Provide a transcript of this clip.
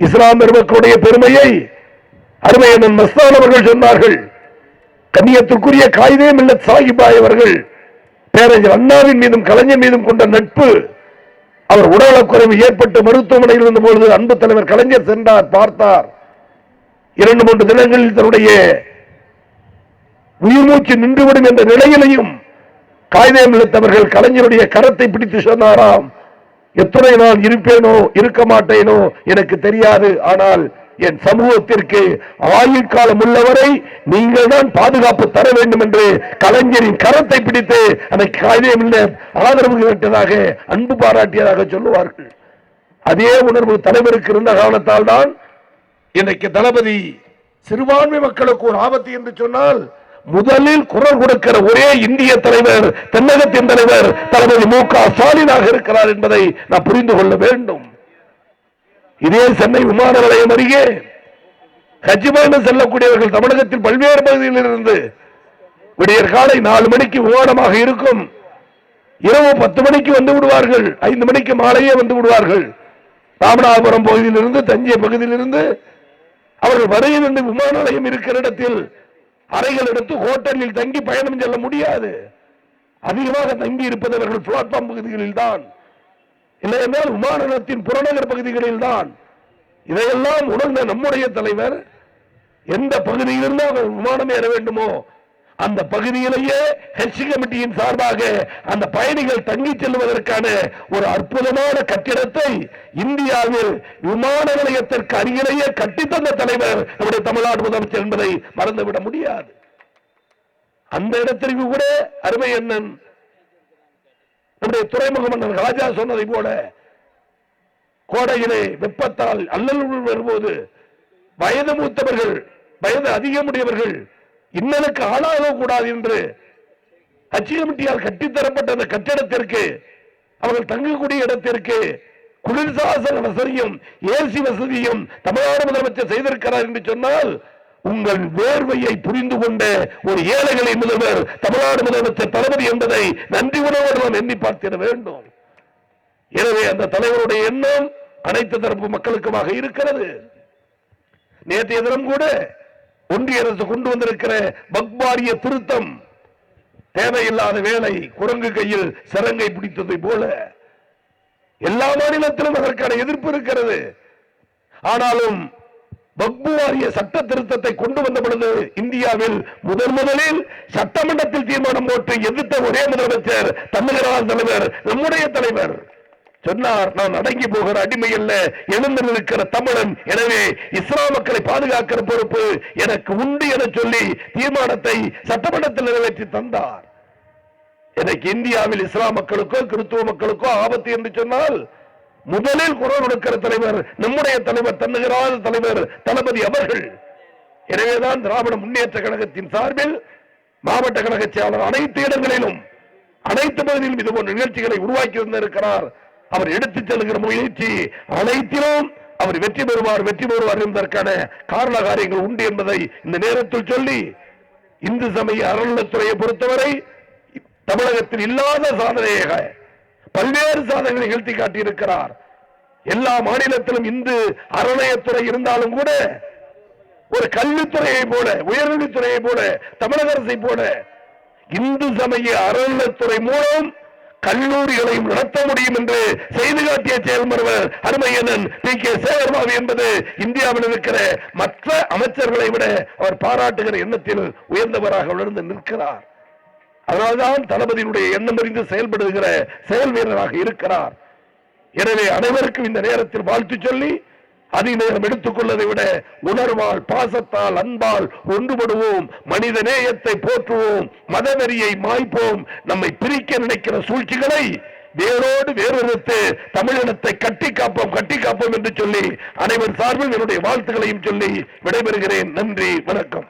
இஸ்லாம் பெருமக்களுடைய பெருமையை அருமையன் மஸ்தான் அவர்கள் சொன்னார்கள். கண்ணியத்திற்குரிய காயிதே மில்லத் சாஹிபாய் அவர்கள் பேரறிஞர் அண்ணாவின் மீதும் கலைஞர் மீதும் கொண்ட நட்பு அவர் உடலக்குறைவு ஏற்பட்டு மருத்துவமனையில் இருந்த பொழுது அன்பு தலைவர் கலைஞர் சென்றார் பார்த்தார். இரண்டு மூன்று தினங்களில் தன்னுடைய உயிர் மூச்சு நின்றுவிடும் என்ற நிலையிலையும் காகிதம் இழுத்தவர்கள் கலைஞருடைய கரத்தை பிடித்து சொன்னாராம். எத்தனை நாள் இருப்பேனோ இருக்க மாட்டேனோ எனக்கு தெரியாது. ஆனால் என் சமூகத்திற்கு ஆயுள் காலம் உள்ளவரை நீங்கள் தான் பாதுகாப்பு தர வேண்டும் என்று கலைஞரின் கரத்தை பிடித்து அந்த காகிதம் ஆதரவு கேட்டதாக அன்பு பாராட்டியதாக சொல்லுவார்கள். அதே உணர்வு தலைவருக்கு இருந்த காரணத்தால் தான் இன்றைக்கு தளபதி சிறுபான்மை மக்களுக்கு ஒரு ஆபத்து என்று சொன்னால் முதலில் குரல் கொடுக்கிற ஒரே இந்திய தலைவர் தென்னகத்தின் தலைவர் தளபதி மு க ஸ்டாலினாக இருக்கிறார் என்பதை நான் புரிந்து கொள்ள வேண்டும். இதே சென்னை விமான நிலையம் அருகே ஹஜ்ஜிமான செல்லக்கூடியவர்கள் தமிழகத்தில் பல்வேறு பகுதியிலிருந்து விடியற் காலை நாலு மணிக்கு விமானமாக இருக்கும். இரவு பத்து மணிக்கு வந்து விடுவார்கள். ஐந்து மணிக்கு மாலையே வந்து விடுவார்கள். ராமநாதபுரம் பகுதியிலிருந்து தஞ்சை பகுதியிலிருந்து அவர்கள் வரையில் விமான நிலையம் இருக்கிற இடத்தில் அறைகள் எடுத்து ஹோட்டலில் தங்கி பயணம் செல்ல முடியாது. அதிகமாக தங்கி இருப்பது அவர்கள் பிளாட்பார்ம் பகுதிகளில் தான் இல்லை என்றால் விமான நிலத்தின் புறநகர் பகுதிகளில் தான் இதையெல்லாம் உணர்ந்த நம்முடைய தலைவர் எந்த பகுதியிலிருந்து அவர் விமானம் ஏற வேண்டுமோ? அந்த பகுதியிலேயே ஹெச் கமிட்டியின் சார்பாக அந்த பயணிகள் தங்கி செல்வதற்கான ஒரு அற்புதமான கட்டிடத்தை இந்தியாவில் விமான நிலையத்திற்கு அருகிலேயே கட்டித்தந்த தலைவர் நம்முடைய தமிழ்நாடு முதலமைச்சர் என்பதை மறந்துவிட முடியாது. அந்த இடத்திற்கு கூட அருமை அண்ணன் நம்முடைய துறைமுக மன்னன் ராஜா சொன்னதை போல கோடையிலே வெப்பத்தால் அல்லல் வரும்போது வயது மூத்தவர்கள் வயது அதிகமுடையவர்கள் இன்னலுக்கு ஆளாக கூடாது என்று கமிட்டியால் கட்டித்தரப்பட்ட அந்த கட்டிடத்திற்கு அவர்கள் தங்கக்கூடிய இடத்திற்கு குளிர்சாசன வசதியும் ஏசி வசதியும் தமிழ்நாடு முதலமைச்சர் செய்திருக்கிறார் என்று சொன்னால் உங்கள் வேர்வையை புரிந்து கொண்ட ஒரு ஏழைகளை முதல்வர் தமிழ்நாடு முதலமைச்சர் தளபதி என்பதை நன்றி உணவோடு நாம் எண்ணி பார்த்திட வேண்டும். எனவே அந்த தலைவருடைய எண்ணம் அனைத்து தரப்பு மக்களுக்குமாக இருக்கிறது. நேற்றைய தினம் கூட ஒன்றிய அரசு கொண்டு வந்திருக்கிற பக்பாரிய திருத்தம். தேவையில்லாத வேலை குரங்கு கையில் சரங்கை பிடித்ததை போல. எல்லா மாநிலத்திலும் அதற்கான எதிர்ப்பு இருக்கிறது. ஆனாலும் வக்பு வாரிய சட்ட திருத்தத்தை கொண்டு வந்த பொழுது இந்தியாவில் முதன் முதலில் சட்டமன்றத்தில் தீர்மானம் போட்டு எதிர்த்த ஒரே முதலமைச்சர் தமிழக தலைவர் நம்முடைய தலைவர். சொன்னார் நான் அடங்கி போகிற அடிமை அல்ல எழுந்து நிற்கிற தமிழன். எனவே இஸ்லாம் மக்களை பாதுகாக்கிற பொறுப்பு எனக்கு உண்டு என சொல்லி தீர்மானத்தை சட்டமன்றத்தில் நிறைவேற்றி தந்தார். எனக்கு இந்தியாவில் இஸ்லாம் மக்களுக்கோ கிறிஸ்துவ மக்களுக்கோ ஆபத்து என்று சொன்னால் முதலில் குரல் கொடுக்கிற தலைவர் நம்முடைய தலைவர் தன்னுகிறார் தலைவர் தளபதி அவர்கள். எனவேதான் திராவிட முன்னேற்ற கழகத்தின் சார்பில் மாவட்ட கழக செயலாளர் அனைத்து இடங்களிலும் அனைத்து பகுதியிலும் இது போன்ற நிகழ்ச்சிகளை உருவாக்கி வந்திருக்கிறார் அவர் எடுத்துச் செல்கிற முயற்சி அனைத்திலும் அவர் வெற்றி பெறுவார் வெற்றி பெறுவார் என்பதற்கான காரண காரியங்கள் உண்டு என்பதை இந்த நேரத்தில் சொல்லி இந்து சமய அறநிலத்துறையை பொறுத்தவரை தமிழகத்தில் இல்லாத சாதனையாக பல்வேறு சாதனைகளை நிகழ்த்தி காட்டியிருக்கிறார். எல்லா மாநிலத்திலும் இந்து அறநிலையத்துறை இருந்தாலும் கூட ஒரு கல்வித்துறையை போல உயர்கல்வித்துறையை போல தமிழக அரசை போல இந்து சமய அறநிலத்துறை மூலம் கல்லூரிகளையும் நடத்த முடியும் என்று செய்து காட்டிய செயல்முறைவர் அருமையனன் பி கே சேகர்பாபு என்பது இந்தியாவில் இருக்கிற மற்ற அமைச்சர்களை விட அவர் பாராட்டுகிற எண்ணத்தில் உயர்ந்தவராக உணர்ந்து நிற்கிறார். அதனால்தான் தளபதியினுடைய எண்ணம் அறிந்து செயல்படுகிற செயல் வீரராக இருக்கிறார். எனவே அனைவருக்கும் இந்த நேரத்தில் வாழ்த்து சொல்லி அதிக நேரம் எடுத்துக் கொள்வதை விட உணர்வால் பாசத்தால் அன்பால் ஒன்றுபடுவோம். மனித நேயத்தை போற்றுவோம். மதவெறியை மாய்ப்போம். நம்மை பிரிக்க நினைக்கிற சூழ்ச்சிகளை வேரோடு வேறொருத்து தமிழினத்தை கட்டி காப்போம் கட்டி காப்போம் என்று சொல்லி அனைவர் சார்பில் என்னுடைய வாழ்த்துக்களையும் சொல்லி விடைபெறுகிறேன். நன்றி வணக்கம்.